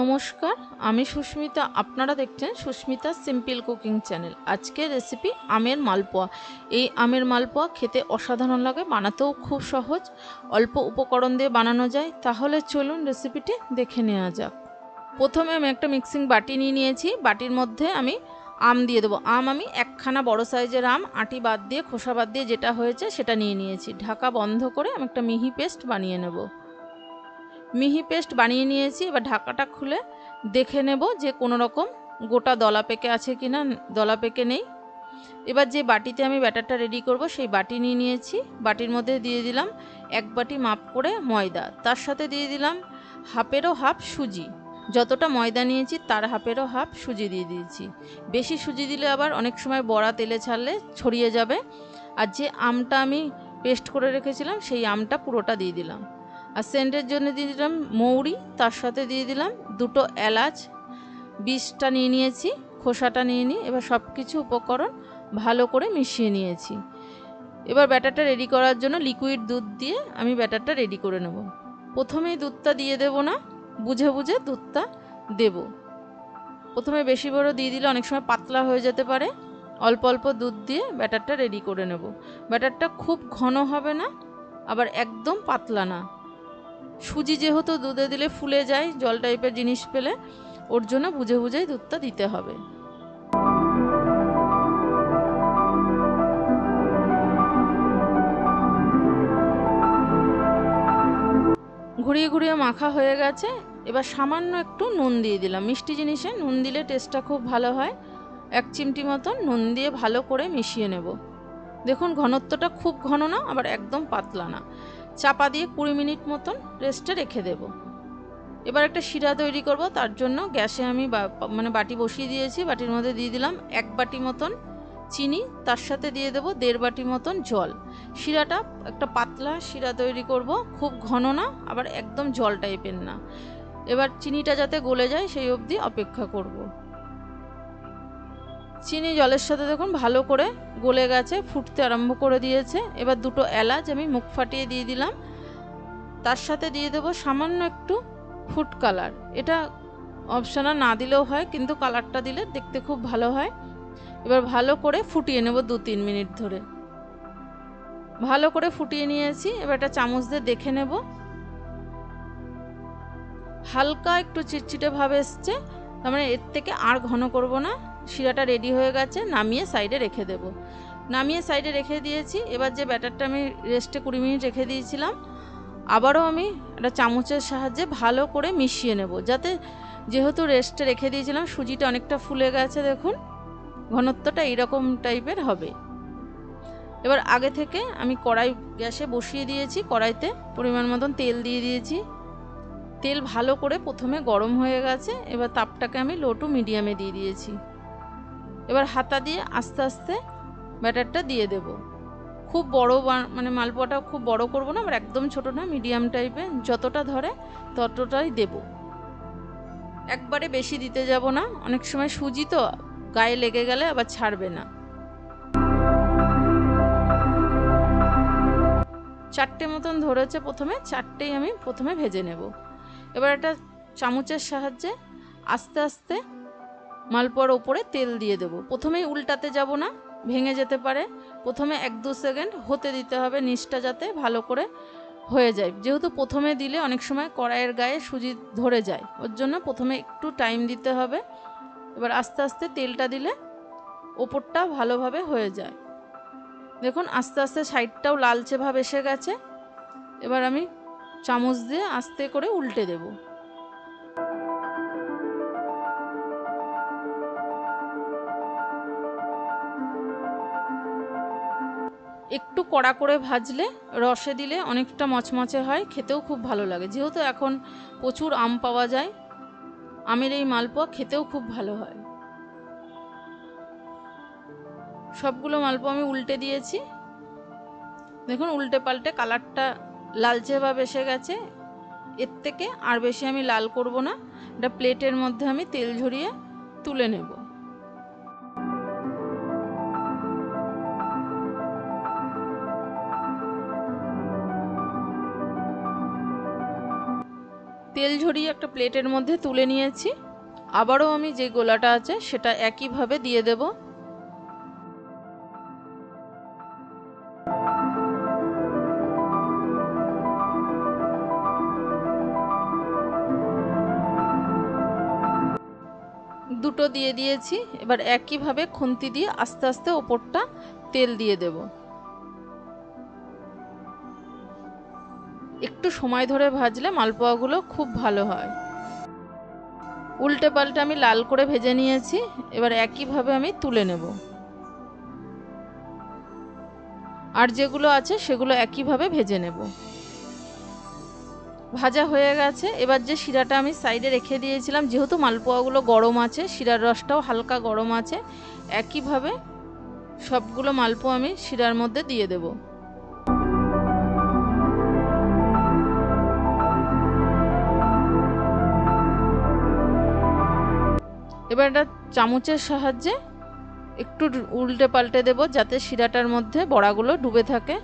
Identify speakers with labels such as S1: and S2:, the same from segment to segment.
S1: নমস্কার, আমি সুস্মিতা। আপনারা দেখছেন সুস্মিতা সিম্পল কুকিং চ্যানেল। আজকের রেসিপি আমের মালপোয়া। এই আমের মালপোয়া খেতে অসাধারণ লাগে, বানাতেও খুব সহজ। অল্প উপকরণ দিয়ে বানানো যায়। তাহলে চলুন রেসিপিটি দেখে নেওয়া যাক। প্রথমে আমি একটা মিক্সিং বাটি নিয়ে নিয়েছি। বাটির মধ্যে আমি আম দিয়ে দেবো। আম আমি একখানা বড় সাইজের আম, আটি বাদ দিয়ে খোসা বাদ দিয়ে যেটা হয়েছে সেটা নিয়ে নিয়েছি। ঢাকা বন্ধ করে আমি একটা মিহি পেস্ট বানিয়ে নেব। মিহি পেস্ট বানিয়ে নিয়েছি, এবার ঢাকাটা খুলে দেখে নেব যে কোনো রকম গোটা দলা পেকে আছে কি না দলা পেকে নেই। এবার যে বাটিতে আমি ব্যাটারটা রেডি করব, সেই বাটি নিয়ে নিয়েছি। বাটির মধ্যে দিয়ে দিলাম এক বাটি মাপ করে ময়দা, তার সাথে দিয়ে দিলাম হাফেরও হাফ সুজি। যতটা ময়দা নিয়েছি, তার হাফেরও হাফ সুজি দিয়ে দিয়েছি। বেশি সুজি দিলে আবার অনেক সময় বড়া তেলে ছাড়লে ছড়িয়ে যাবে। আর যে আমটা আমি পেস্ট করে রেখেছিলাম, সেই আমটা পুরোটা দিয়ে দিলাম। আর সেন্টের জন্য দিয়ে দিলাম মৌরি, তার সাথে দিয়ে দিলাম দুটো এলাচ বীজটা নিয়ে নিয়েছি, খোসাটা নিয়ে নিই, এবার সব কিছু উপকরণ ভালো করে মিশিয়ে নিয়েছি। এবার ব্যাটারটা রেডি করার জন্য লিকুইড দুধ দিয়ে আমি ব্যাটারটা রেডি করে নেব। প্রথমেই দুধটা দিয়ে দেব না, বুঝে বুঝে দুধটা দেব। প্রথমে বেশি বড় দিয়ে দিলে অনেক সময় পাতলা হয়ে যেতে পারে, অল্প অল্প দুধ দিয়ে ব্যাটারটা রেডি করে নেব। ব্যাটারটা খুব ঘন হবে না, আবার একদম পাতলা না। সুজি যেহেতু দুধে দিলে ফুলে যায়, জল টাইপের জিনিস পেলে ওর জন্য বুঝে বুঝেই দুধটা দিতে হবে। ঘুরিয়ে ঘুরিয়ে মাখা হয়ে গেছে। এবার সামান্য একটু নুন দিয়ে দিলাম। মিষ্টি জিনিসে নুন দিলে টেস্টটা খুব ভালো হয়। এক চিমটি মতন নুন দিয়ে ভালো করে মিশিয়ে নেব। দেখুন, ঘনত্বটা খুব ঘন না, আবার একদম পাতলা না। চাপা দিয়ে কুড়ি মিনিট মতন রেস্টে রেখে দেব। এবার একটা শিরা তৈরি করব, তার জন্য গ্যাসে আমি মানে বাটি বসিয়ে দিয়েছি, বাটির মধ্যে দিয়ে দিলাম এক বাটি মতন চিনি, তার সাথে দিয়ে দেবো দেড় বাটি মতন জল। শিরাটা একটা পাতলা শিরা তৈরি করব, খুব ঘন না, আবার একদম জল টাইপের না। এবার চিনিটা যাতে গলে যায়, সেই অবধি অপেক্ষা করব। চিনি জলের সাথে দেখুন ভালো করে গলে গেছে, ফুটতে আরম্ভ করে দিয়েছে। এবার দুটো এলাচ আমি মুখ ফাটিয়ে দিয়ে দিলাম। তার সাথে দিয়ে দেবো সামান্য একটু ফুড কালার। এটা অপশনাল না দিলেও হয়, কিন্তু কালারটা দিলে দেখতে খুব ভালো হয়। এবার ভালো করে ফুটিয়ে নেব দু তিন মিনিট ধরে। ভালো করে ফুটিয়ে নিয়েছি, এবার একটা চামচ দিয়ে দেখে নেব। হালকা একটু চিটচিটে ভাবে এসছে, তার মানে এর থেকে আর ঘন করব না। শিরাটা রেডি হয়ে গেছে, নামিয়ে সাইডে রেখে দেব। নামিয়ে সাইডে রেখে দিয়েছি। এবার যে ব্যাটারটা আমি রেস্টে কুড়ি মিনিট রেখে দিয়েছিলাম, আবারও আমি একটা চামচের সাহায্যে ভালো করে মিশিয়ে নেব। যাতে যেহেতু রেস্টে রেখে দিয়েছিলাম, সুজিটা অনেকটা ফুলে গেছে দেখুন, ঘনত্বটা এইরকম টাইপের হবে। এবার আগে থেকে আমি কড়াই গ্যাসে বসিয়ে দিয়েছি, কড়াইতে পরিমাণ মতন তেল দিয়ে দিয়েছি। তেল ভালো করে প্রথমে গরম হয়ে গেছে, এবার তাপটাকে আমি লো টু মিডিয়ামে দিয়ে দিয়েছি। এবার হাতা দিয়ে আস্তে আস্তে ব্যাটারটা দিয়ে দেব। খুব বড় মানে মালপোয়াটা খুব বড় করব না আবার একদম ছোট না, মিডিয়াম টাইপের, যতটা ধরে ততটাই দেব। একবারে বেশি দিতে যাব না, অনেক সময় সুজি তো, গায়ে লেগে গেলে আবার ছাড়বে না। চারটে মতন ধরেছে প্রথমে, চারটেই আমি প্রথমে ভেজে নেব। এবার একটা চামচের সাহায্যে আস্তে আস্তে মালপোয়ার ওপরে তেল দিয়ে দেবো। প্রথমেই উল্টাতে যাব না, ভেঙে যেতে পারে। প্রথমে এক দু সেকেন্ড হতে দিতে হবে নিচটা যাতে ভালো করে হয়ে যায়। যেহেতু প্রথমে দিলে অনেক সময় কড়াইয়ের গায়ে সুজি ধরে যায়, ওর জন্য প্রথমে একটু টাইম দিতে হবে। এবার আস্তে আস্তে তেলটা দিলে ওপরটা ভালোভাবে হয়ে যায়। দেখুন, আস্তে আস্তে সাইডটাও লালচে ভাব এসে গেছে। এবার আমি চামচ দিয়ে আস্তে করে উল্টে দেব। একটু কড়া করে ভাজলে, রসে দিলে অনেকটা মচমচে হয়, খেতেও খুব ভালো লাগে। যেহেতু এখন প্রচুর আম পাওয়া যায়, আমের এই মালপোয়া খেতেও খুব ভালো হয়। সবগুলো মালপোয়া আমি উল্টে দিয়েছি। দেখুন, উল্টে পাল্টে কালারটা লালচে ভাব এসে গেছে। এর থেকে আর বেশি আমি লাল করব না। এটা প্লেটের মধ্যে আমি তেল ঝরিয়ে তুলে নেব। তেল ঝরিয়ে একটা প্লেটের মধ্যে তুলে নিয়েছি। আবারও আমি যে গোলাটা আছে সেটা একইভাবে দিয়ে দেব। দুটো দিয়ে দিয়েছি। এবার একইভাবে খুন্তি দিয়ে আস্তে আস্তে ওপরটা তেল দিয়ে দেব। একটু সময় ধরে ভাজলে মালপোয়াগুলো খুব ভালো হয়। উল্টে পাল্টে আমি লাল করে ভেজে নিয়েছি, এবার একইভাবে আমি তুলে নেব। আর যেগুলো আছে সেগুলো একইভাবে ভেজে নেব। ভাজা হয়ে গেছে, এবার যে শিরাটা আমি সাইডে রেখে দিয়েছিলাম, যেহেতু মালপোয়াগুলো গরম আছে, শিরার রসটাও হালকা গরম আছে, একইভাবে সবগুলো মালপোয়া আমি শিরার মধ্যে দিয়ে দেব। এবার এটা চামচের সাহায্যে একটু উল্টে পাল্টে দেব যাতে শিরাটার মধ্যে বড়াগুলো ডুবে থাকে।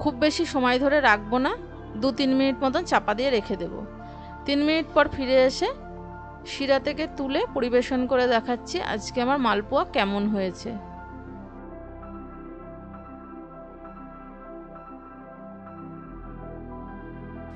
S1: খুব বেশি সময় ধরে রাখব না, দু তিন মিনিট মতন চাপা দিয়ে রেখে দেব। তিন মিনিট পর ফিরে এসে শিরা থেকে তুলে পরিবেশন করে দেখাচ্ছি আজকে আমার মালপোয়া কেমন হয়েছে।